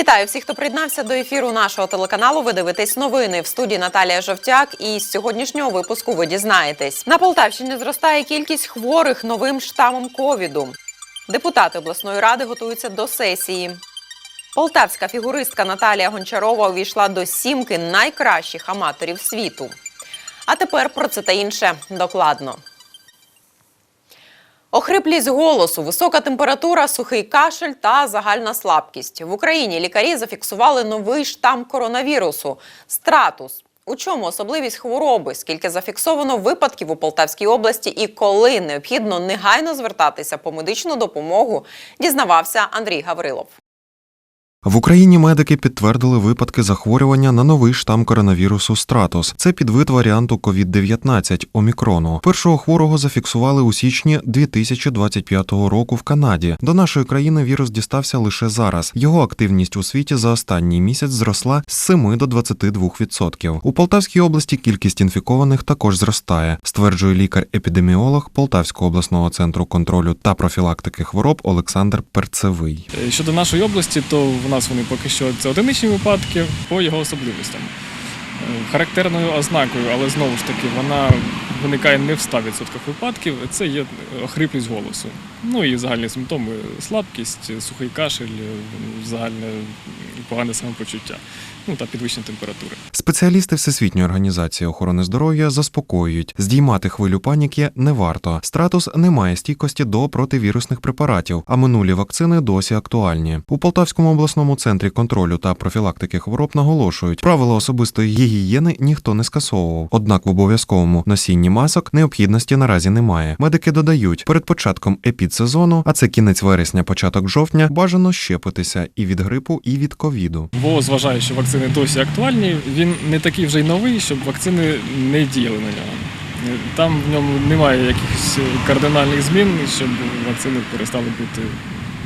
Вітаю всіх, хто приєднався до ефіру нашого телеканалу. Ви дивитесь новини в студії Наталія Жовтяк. І з сьогоднішнього випуску ви дізнаєтесь. На Полтавщині зростає кількість хворих новим штамом ковіду. Депутати обласної ради готуються до сесії. Полтавська фігуристка Наталія Гончарова увійшла до сімки найкращих аматорів світу. А тепер про це та інше докладно. Охриплість голосу, висока температура, сухий кашель та загальна слабкість. В Україні лікарі зафіксували новий штам коронавірусу стратус. У чому особливість хвороби? Скільки зафіксовано випадків у Полтавській області і коли необхідно негайно звертатися по медичну допомогу, дізнавався Андрій Гаврилов. В Україні медики підтвердили випадки захворювання на новий штам коронавірусу Стратус. Це підвид варіанту COVID-19 Омікрону. Першого хворого зафіксували у січні 2025 року в Канаді. До нашої країни вірус дістався лише зараз. Його активність у світі за останній місяць зросла з 7 до 22%. У Полтавській області кількість інфікованих також зростає, стверджує лікар-епідеміолог Полтавського обласного центру контролю та профілактики хвороб Олександр Перцевий. Е, Щодо нашої області, то нас вони поки що це одиничні випадки по його особливостям. Е, Характерною ознакою, але знову ж таки, вона виникає не в 100% випадків. Це є охриплість голосу. Ну і загальні симптоми слабкість, сухий кашель, е, загальне погане самопочуття, ну та підвищення температури. Спеціалісти Всесвітньої організації охорони здоров'я заспокоюють, здіймати хвилю паніки не варто. Стратус не має стійкості до противірусних препаратів, а минулі вакцини досі актуальні. У Полтавському обласному центрі контролю та профілактики хвороб наголошують, правила особистої гігієни ніхто не скасовував. Однак в обов'язковому носінні масок необхідності наразі немає. Медики додають, перед початком епідсезону, а це кінець вересня, початок жовтня, бажано щепитися і від грипу, і від ковіду. Бо зважаю, що вакцини досі актуальні, він не такий вже й новий, щоб вакцини не діяли на нього. Там в ньому немає якихось кардинальних змін, щоб вакцини перестали бути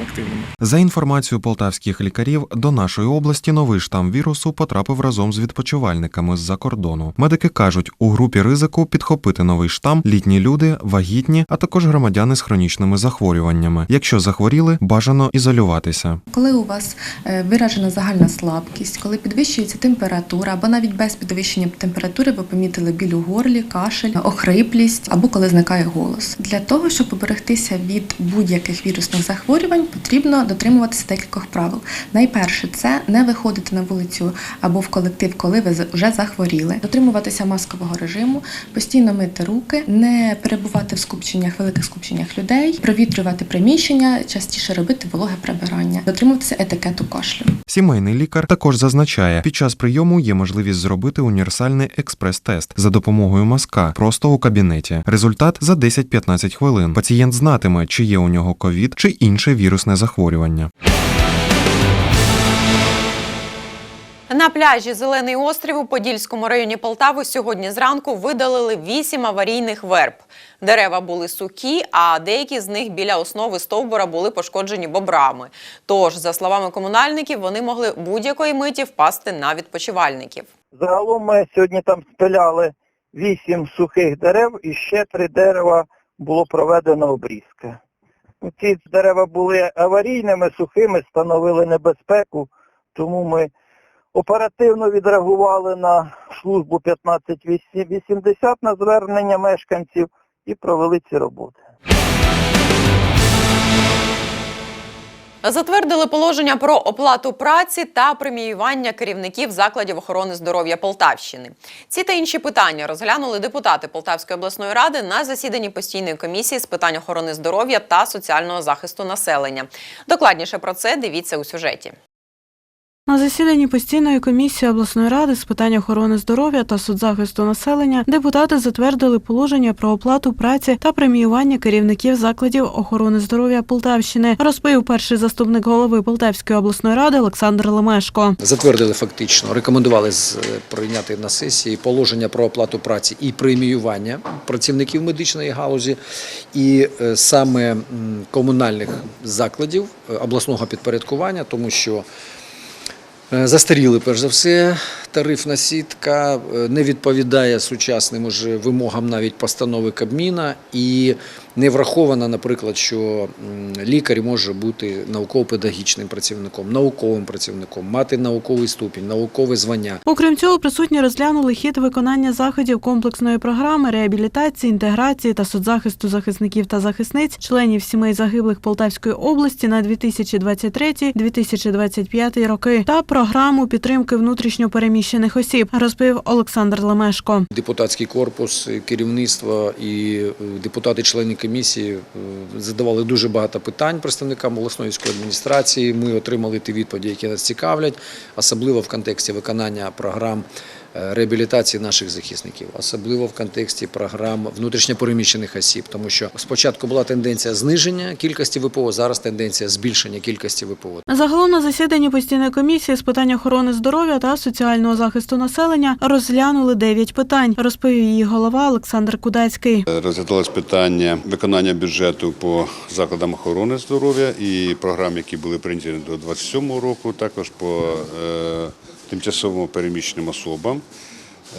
активними. За інформацією полтавських лікарів, до нашої області новий штам вірусу потрапив разом з відпочивальниками з-за кордону. Медики кажуть, у групі ризику підхопити новий штам літні люди, вагітні, а також громадяни з хронічними захворюваннями. Якщо захворіли, бажано ізолюватися. Коли у вас е, виражена загальна слабкість, коли підвищується температура, або навіть без підвищення температури ви помітили біль у горлі, кашель, охриплість, або коли зникає голос. Для того, щоб поберегтися від будь-яких вірусних захворювань, потрібно дотримуватися декількох правил. Найперше це не виходити на вулицю або в колектив, коли ви вже захворіли, дотримуватися маскового режиму, постійно мити руки, не перебувати в скупченнях, великих скупченнях людей, провітрювати приміщення, частіше робити вологе прибирання, дотримуватися етикету кашлю. Сімейний лікар також зазначає, під час прийому є можливість зробити універсальний експрес-тест за допомогою мазка просто у кабінеті. Результат за 10-15 хвилин. Пацієнт знатиме, чи є у нього ковід чи інше вірусне захворювання. На пляжі Зелений острів у Подільському районі Полтави сьогодні зранку видалили вісім аварійних верб. Дерева були сухі, а деякі з них біля основи стовбура були пошкоджені бобрами. Тож, за словами комунальників, вони могли будь-якої миті впасти на відпочивальників. Загалом ми сьогодні там спиляли вісім сухих дерев і ще три дерева було проведено обрізки. Ці дерева були аварійними, сухими, становили небезпеку, тому ми оперативно відреагували на службу 1580 на звернення мешканців і провели ці роботи. Затвердили положення про оплату праці та преміювання керівників закладів охорони здоров'я Полтавщини. Ці та інші питання розглянули депутати Полтавської обласної ради на засіданні постійної комісії з питань охорони здоров'я та соціального захисту населення. Докладніше про це дивіться у сюжеті. На засіданні постійної комісії обласної ради з питань охорони здоров'я та соцзахисту населення депутати затвердили положення про оплату праці та преміювання керівників закладів охорони здоров'я Полтавщини, розповів перший заступник голови Полтавської обласної ради Олександр Лемешко. Затвердили фактично, рекомендували з- прийняти на сесії положення про оплату праці і преміювання працівників медичної галузі, і е, саме комунальних закладів е, обласного підпорядкування, тому що е, застаріли перш за все тарифна сітка е, не відповідає сучасним уже вимогам навіть постанови Кабміна і не врахована, наприклад, що лікар може бути науково-педагогічним працівником, науковим працівником, мати науковий ступінь, наукове звання. Окрім цього, присутні розглянули хід виконання заходів комплексної програми реабілітації, інтеграції та соцзахисту захисників та захисниць, членів сімей загиблих Полтавської області на 2023-2025 роки та програму підтримки внутрішньопереміщених осіб, розповів Олександр Лемешко. Депутатський корпус, керівництво і е, депутати-члени комісії е, задавали дуже багато питань представникам обласної військової адміністрації. Ми отримали ті відповіді, які нас цікавлять, особливо в контексті виконання програм е, реабілітації наших захисників, особливо в контексті програм внутрішньопереміщених осіб, тому що спочатку була тенденція зниження кількості ВПО, зараз тенденція збільшення кількості ВПО. Загалом на засіданні постійної комісії з питань охорони здоров'я та соціального захисту населення розглянули дев'ять питань, розповів її голова Олександр Кудацький. Розглядалось питання виконання бюджету по закладам охорони здоров'я і програм, які були прийняті до 27 року, також по е, тимчасово переміщеним особам.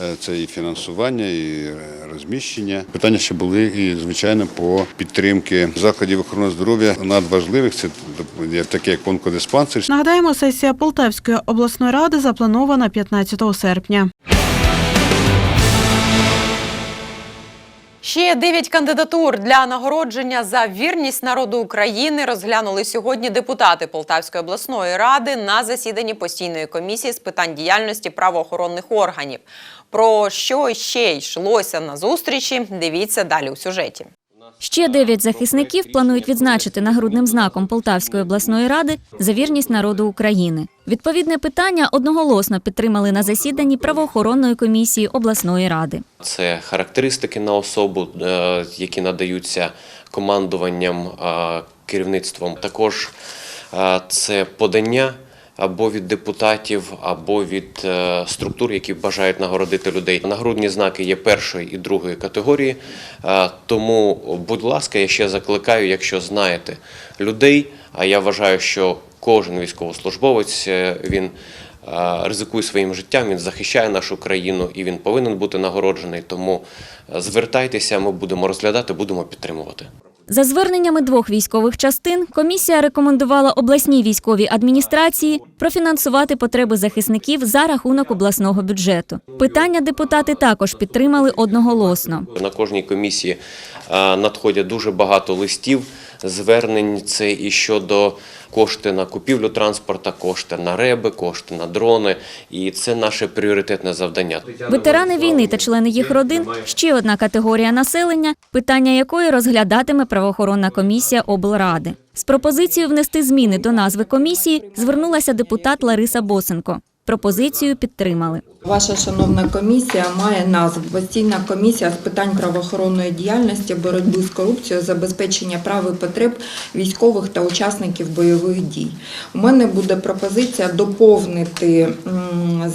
Е, Це і фінансування, і е, розміщення. Питання ще були і звичайно по підтримки закладів охорони здоров'я надважливих. Це таке як онкодиспансер, Нагадаємо, сесія Полтавської обласної ради запланована 15 серпня. Ще дев'ять кандидатур для нагородження за вірність народу України розглянули сьогодні депутати Полтавської обласної ради на засіданні постійної комісії з питань діяльності правоохоронних органів. Про що ще йшлося на зустрічі? Дивіться далі у сюжеті. Ще дев'ять захисників планують відзначити нагрудним знаком Полтавської обласної ради за вірність народу України. Відповідне питання одноголосно підтримали на засіданні правоохоронної комісії обласної ради. Це характеристики на особу, е, які надаються командуванням, е, керівництвом. Також е, це подання або від депутатів, або від е, структур, які бажають нагородити людей. Нагрудні знаки є першої і другої категорії. Е, Тому, будь ласка, я ще закликаю, якщо знаєте людей, а я вважаю, що кожен військовослужбовець е, він ризикує своїм життям, він захищає нашу країну і він повинен бути нагороджений. Тому звертайтеся, ми будемо розглядати, будемо підтримувати. За зверненнями двох військових частин комісія рекомендувала обласній військовій адміністрації профінансувати потреби захисників за рахунок обласного бюджету. Питання депутати також підтримали одноголосно. На кожній комісії е, надходять дуже багато листів, звернень. Це і щодо кошти на купівлю транспорта, кошти на реби, кошти на дрони. І це наше пріоритетне завдання. Ветерани війни та члени їх родин ще одна категорія населення, питання якої розглядатиме правоохоронна комісія облради. З пропозицією внести зміни до назви комісії звернулася депутат Лариса Босенко. Пропозицію підтримали. Ваша шановна комісія має назву Постійна комісія з питань правоохоронної діяльності, боротьби з корупцією, забезпечення прав і потреб військових та учасників бойових дій. У мене буде пропозиція доповнити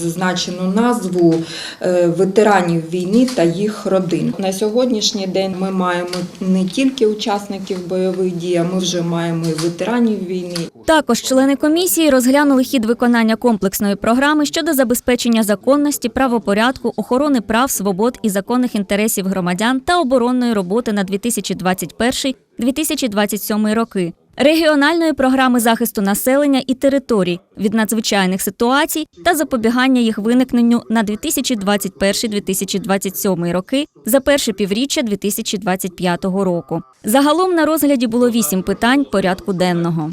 зазначену назву е, ветеранів війни та їх родин. На сьогоднішній день ми маємо не тільки учасників бойових дій, а ми вже маємо і ветеранів війни, Також члени комісії розглянули хід виконання комплексної програми щодо забезпечення законності, правопорядку, охорони прав, свобод і законних інтересів громадян та оборонної роботи на 2021-2027 роки. Регіональної програми захисту населення і територій від надзвичайних ситуацій та запобігання їх виникненню на 2021-2027 роки за перше півріччя 2025 року. Загалом на розгляді було вісім питань порядку денного.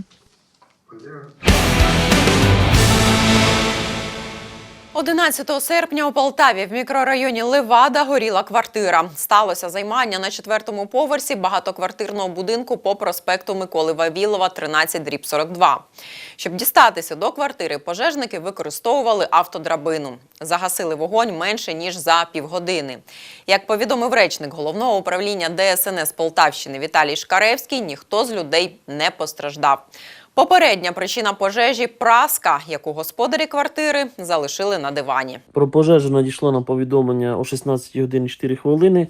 11 серпня у Полтаві в мікрорайоні Левада горіла квартира. Сталося займання на четвертому поверсі багатоквартирного будинку по проспекту Миколи Вавілова, 13 дріб 42. Щоб дістатися до квартири, пожежники використовували автодрабину. Загасили вогонь менше ніж за півгодини. Як повідомив речник головного управління ДСНС Полтавщини Віталій Шкаревський, ніхто з людей не постраждав. Попередня причина пожежі праска, яку господарі квартири залишили на дивані. Про пожежу надійшло нам повідомлення о 16 годині 4 хвилини.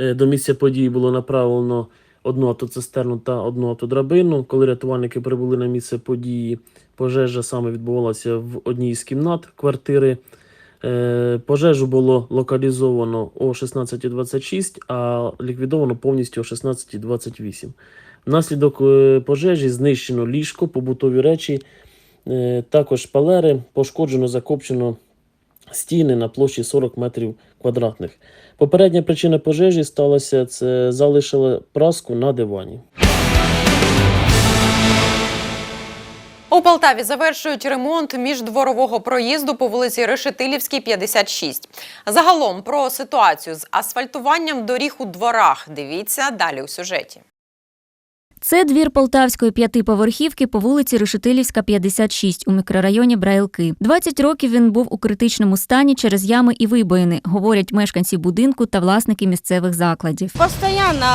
Е, До місця події було направлено одну автоцистерну та одну автодрабину. Коли рятувальники прибули на місце події, пожежа саме відбувалася в одній із кімнат квартири. Е, Пожежу було локалізовано о 16.26, а ліквідовано повністю о 16.28. Внаслідок е, пожежі знищено ліжко, побутові речі, е, також шпалери, пошкоджено, закопчено стіни на площі 40 метрів квадратних. Попередня причина пожежі сталася це залишили праску на дивані. У Полтаві завершують ремонт міждворового проїзду по вулиці Решетилівській, 56. Загалом про ситуацію з асфальтуванням доріг у дворах. Дивіться далі у сюжеті. Це двір полтавської п'ятиповерхівки по вулиці Решетилівська, 56 у мікрорайоні Брайлки. 20 років він був у критичному стані через ями і вибоїни, говорять мешканці будинку та власники місцевих закладів. Постоянно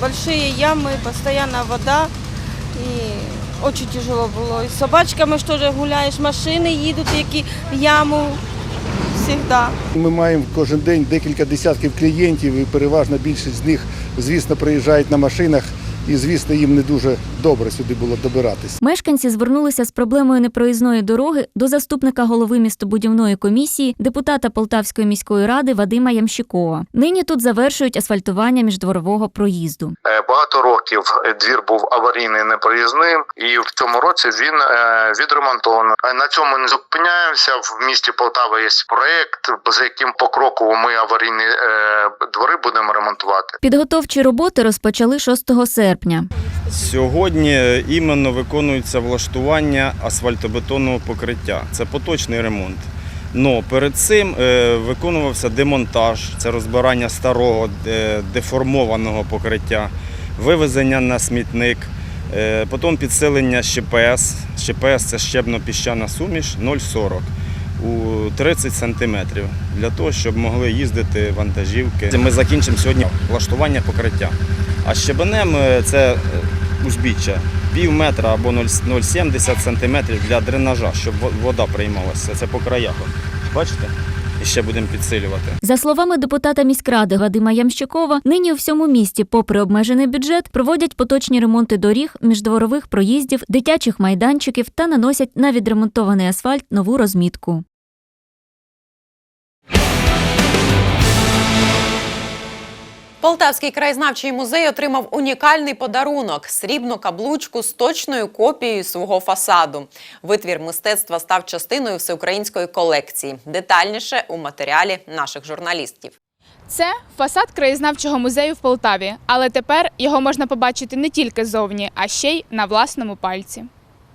большие ямы, постоянно вода. И очень тяжело було. І з собачками ж теж гуляєш, машини їдуть, які в яму. Ми маємо кожен день декілька десятків клієнтів, і переважна більшість з них, звісно, приїжджають на машинах, і звісно, їм не дуже добре сюди було добиратися. Мешканці звернулися з проблемою непроїзної дороги до заступника голови містобудівної комісії, депутата Полтавської міської ради Вадима Ямщикова. Нині тут завершують асфальтування міждворового проїзду. Е, Багато років двір був аварійний непроїзним, і в цьому році він е, відремонтований. Е, На цьому не зупиняємося. В місті Полтава є проєкт, за яким покроково ми аварійні двори будемо ремонтувати. Підготовчі роботи розпочали 6 серпня. Сьогодні іменно виконується влаштування асфальтобетонного покриття. Це поточний ремонт. Но перед цим е, виконувався демонтаж, це розбирання старого е, деформованого покриття, вивезення на смітник, е, потім підсилення ЩПС. ЩПС це щебно-піщана суміш 0,40 у 30 сантиметрів для того, щоб могли їздити вантажівки. Ми закінчимо сьогодні влаштування покриття. А щебенем е, це е, узбіччя пів метра або 0,- 0,70 сантиметрів для дренажа, щоб вода приймалася. Це по краях. Бачите? І ще будемо підсилювати. За словами депутата міськради Вадима Ямщикова, нині у всьому місті, попри обмежений бюджет, проводять поточні ремонти доріг, міждворових проїздів, дитячих майданчиків та наносять на відремонтований асфальт нову розмітку. Полтавський краєзнавчий музей отримав унікальний подарунок срібну каблучку з точною копією свого фасаду. Витвір мистецтва став частиною всеукраїнської колекції. Детальніше у матеріалі наших журналістів. Це фасад краєзнавчого музею в Полтаві, але тепер його можна побачити не тільки зовні, а ще й на власному пальці.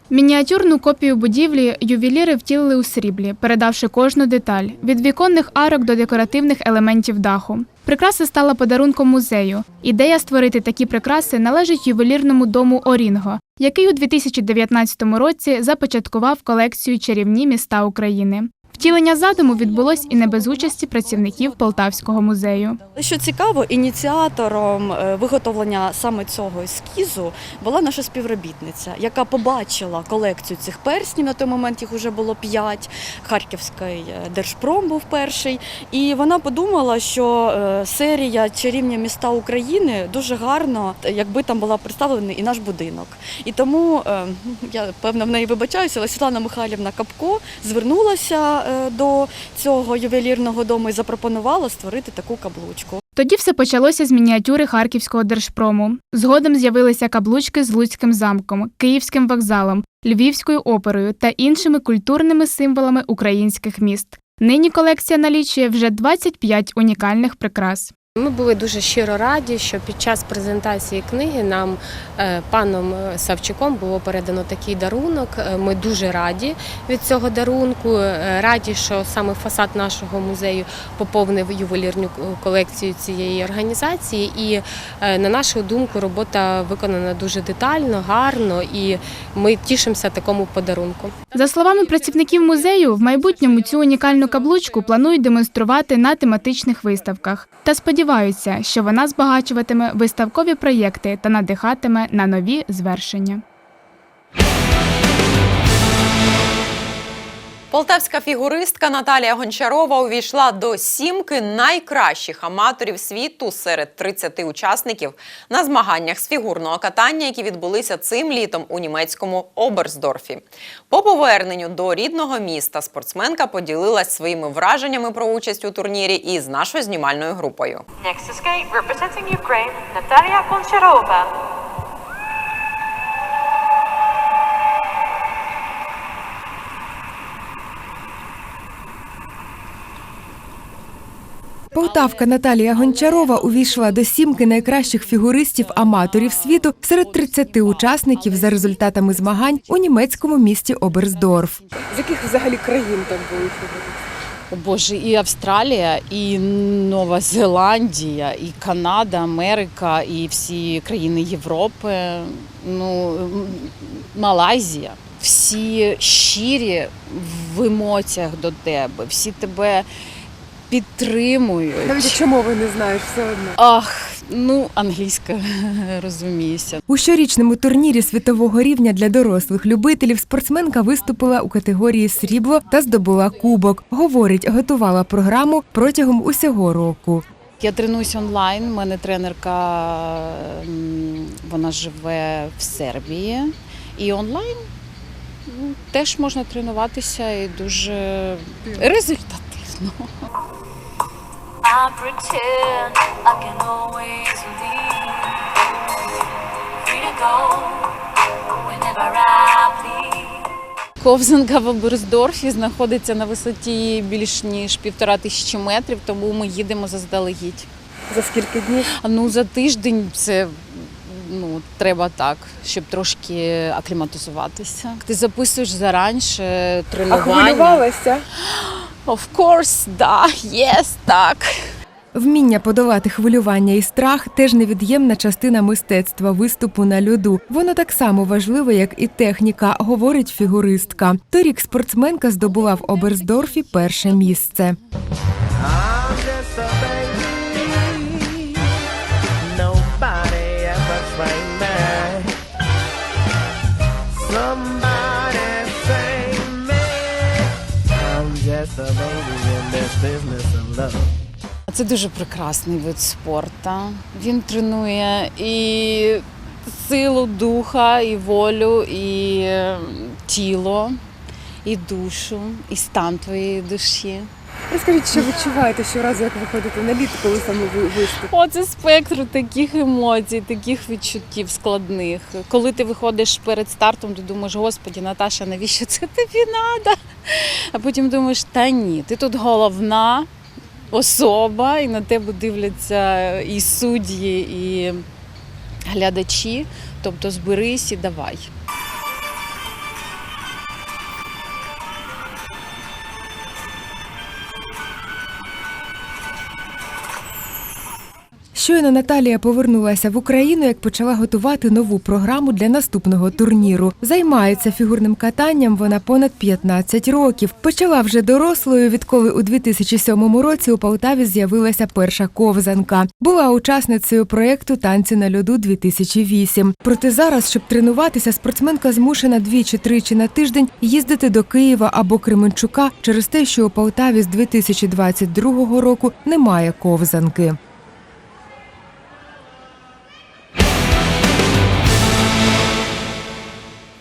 Мініатюрну копію будівлі ювеліри втілили у сріблі, передавши кожну деталь від віконних арок до декоративних елементів даху. Прикраса стала подарунком музею. Ідея створити такі прикраси належить ювелірному дому Орінго, який у 2019 році започаткував колекцію чарівні міста України. Втілення задуму відбулось і не без участі працівників Полтавського музею. Що цікаво, ініціатором е, виготовлення саме цього ескізу була наша співробітниця, яка побачила колекцію цих перснів. На той момент їх вже було п'ять. Харківський е, держпром був перший. І вона подумала, що е, серія чарівні міста України дуже гарно, якби там була представлений і наш будинок. І тому я певно в неї вибачаюся, але Світлана Михайлівна Капко звернулася до цього ювелірного дому і запропонувала створити таку каблучку. Тоді все почалося з мініатюри Харківського держпрому. Згодом з'явилися каблучки з Луцьким замком, Київським вокзалом, Львівською оперою та іншими культурними символами українських міст. Нині колекція налічує вже 25 унікальних прикрас. Ми були дуже щиро раді, що під час презентації книги нам е, паном Савчуком було передано такий дарунок. Е, Ми дуже раді від цього дарунку. Е, Раді, що саме фасад нашого музею поповнив ювелірну колекцію цієї організації. І е, на нашу думку, робота виконана дуже детально, гарно, і ми тішимося такому подарунку. За словами працівників музею, в майбутньому цю унікальну каблучку планують демонструвати на тематичних виставках та сподіваються, що вона збагачуватиме виставкові проєкти та надихатиме на нові звершення. Полтавська фігуристка Наталія Гончарова увійшла до сімки найкращих аматорів світу серед 30 учасників на змаганнях з фігурного катання, які відбулися цим літом у німецькому Оберсдорфі. По поверненню до рідного міста спортсменка поділилась своїми враженнями про участь у турнірі із нашою знімальною групою. Next skate, representing Ukraine, Natalia Goncharova. Полтавка Наталія Гончарова увійшла до сімки найкращих фігуристів-аматорів світу серед 30 учасників за результатами змагань у німецькому місті Оберсдорф. З яких взагалі країн там були О Боже, і Австралія, і Нова Зеландія, і Канада, Америка, і всі країни Європи, ну Малайзія. Всі щирі в емоціях до тебе, всі тебе підтримують. Навіть якщо мови не знаєш, все одно. Ах, ну англійська розуміюся. У щорічному турнірі світового рівня для дорослих любителів спортсменка виступила у категорії срібло та здобула кубок. Говорить, готувала програму протягом усього року. Я тренуюсь онлайн. У мене тренерка, вона живе в Сербії. І онлайн теж можна тренуватися і дуже результативно. I pretend I can always leave. Free to go whenever I please. Ковзанка в Оберсдорфі знаходиться на висоті більш ніж півтора тисячі метрів, тому ми їдемо заздалегідь. За скільки днів? Ну за тиждень це ну треба так, щоб трошки акліматизуватися. Ти записуєш заранше А тренування. хвилювалася? Of course, да, yes, так. Вміння подолати хвилювання і страх теж невід'ємна частина мистецтва виступу на льоду. Воно так само важливе, як і техніка, говорить фігуристка. Торік спортсменка здобула в Оберсдорфі перше місце. Це дуже прекрасний вид спорту. Він тренує і силу духа, і волю, і е, тіло, і душу, і стан твоєї душі. Розкажіть, що відчуваєте щоразу, як виходите на лід, коли саме ви виступ? О, це спектр таких емоцій, таких відчуттів складних. Коли ти виходиш перед стартом, ти думаєш, господі, Наташа, навіщо це тобі треба? А потім думаєш, та ні, ти тут головна особа, і на тебе дивляться і судді, і глядачі. Тобто зберись і давай. Щойно Наталія повернулася в Україну, як почала готувати нову програму для наступного турніру. Займається фігурним катанням вона понад 15 років. Почала вже дорослою, відколи у 2007 році у Полтаві з'явилася перша ковзанка. Була учасницею проєкту Танці на льоду 2008. Проте зараз, щоб тренуватися, спортсменка змушена двічі-тричі на тиждень їздити до Києва або Кременчука через те, що у Полтаві з 2022 року немає ковзанки.